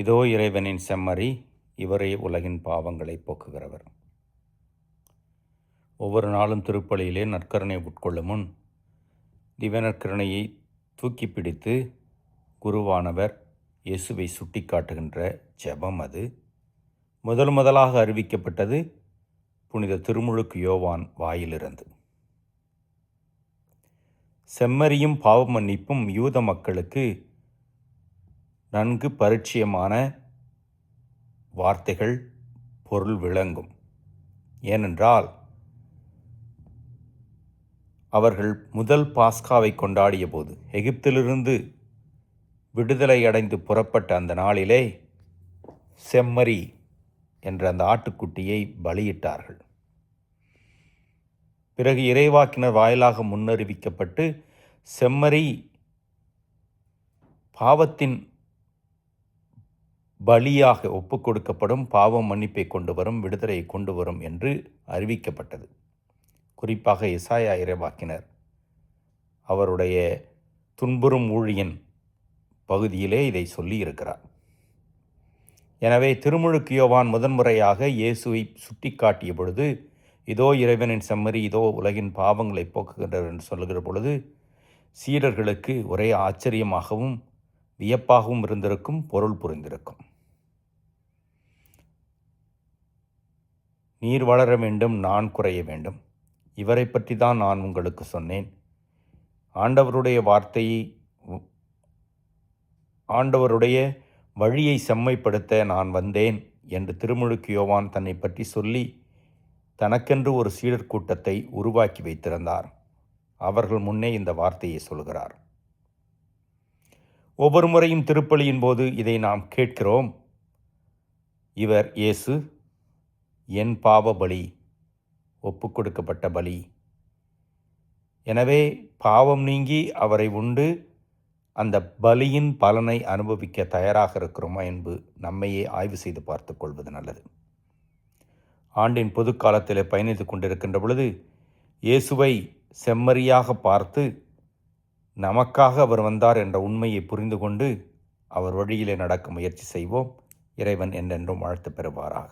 இதோ இறைவனின் செம்மறி இவரே உலகின் பாவங்களை போக்குகிறவர். ஒவ்வொரு நாளும் திருப்பலியிலே நற்கருணை உட்கொள்ளும் முன் திவநற்கருணையை தூக்கி பிடித்து குருவானவர் இயேசுவை சுட்டி காட்டுகின்ற ஜெபம் அது. முதல் முதலாக அறிவிக்கப்பட்டது புனித திருமுழுக்கு யோவான் வாயிலிருந்து. செம்மறியும் பாவ மன்னிப்பும் யூத மக்களுக்கு நன்கு பரிச்சயமான வார்த்தைகள் பொருள் விளங்கும். ஏனென்றால் அவர்கள் முதல் பாஸ்காவை கொண்டாடிய போது எகிப்திலிருந்து விடுதலை அடைந்து புறப்பட்ட அந்த நாளிலே செம்மறி என்ற அந்த ஆட்டுக்குட்டியை பலியிட்டார்கள். பிறகு இறைவாக்கினர் வாயிலாக முன்னறிவிக்கப்பட்டு செம்மறி பாவத்தின் பலியாக ஒப்பு கொடுக்கப்படும் பாவம் மன்னிப்பை கொண்டு வரும் விடுதலையை கொண்டு வரும் என்று அறிவிக்கப்பட்டது. குறிப்பாக இசாயா இறைவாக்கினர். அவருடைய துன்புறும் ஊழியன் பகுதியிலே இதை சொல்லி இருக்கிறார் எனவே திருமுழுக்கு யோவான் முதன்முறையாக இயேசுவை சுட்டிக்காட்டிய பொழுது இதோ இறைவனின் செம்மறி இதோ உலகின் பாவங்களை போக்குகின்றவர் என்று சொல்லுகிற பொழுது சீடர்களுக்கு ஒரே ஆச்சரியமாகவும் வியப்பாகவும் இருந்திருக்கும் பொருள் புரிந்திருக்கும். நீர் வளர வேண்டும் நான் குறைய வேண்டும். இவரை பற்றி தான் நான் உங்களுக்கு சொன்னேன். ஆண்டவருடைய வார்த்தையை ஆண்டவருடைய வழியை செம்மைப்படுத்த நான் வந்தேன் என்று திருமுழுக்கு யோவான் தன்னை பற்றி சொல்லி தனக்கென்று ஒரு சீடர் கூட்டத்தை உருவாக்கி வைத்திருந்தார். அவர்கள் முன்னே இந்த வார்த்தையை சொல்கிறார். ஒவ்வொரு முறையும் திருப்பலியின் போது இதை நாம் கேட்கிறோம். இவர் இயேசு என் பாவ பலி ஒப்பு கொடுக்கப்பட்ட பலி. எனவே பாவம் நீங்கி அவரை உண்டு அந்த பலியின் பலனை அனுபவிக்க தயாராக இருக்கிறோமா என்பது நம்மையே ஆய்வு செய்து பார்த்து கொள்வது நல்லது. ஆண்டின் பொது காலத்தில் பயணித்து கொண்டிருக்கின்ற பொழுது இயேசுவை செம்மறியாக பார்த்து நமக்காக அவர் வந்தார் என்ற உண்மையை புரிந்து கொண்டு அவர் வழியிலே நடக்க முயற்சி செய்வோம். இறைவன் என்றென்றும் வாழ்த்து பெறுவாராக.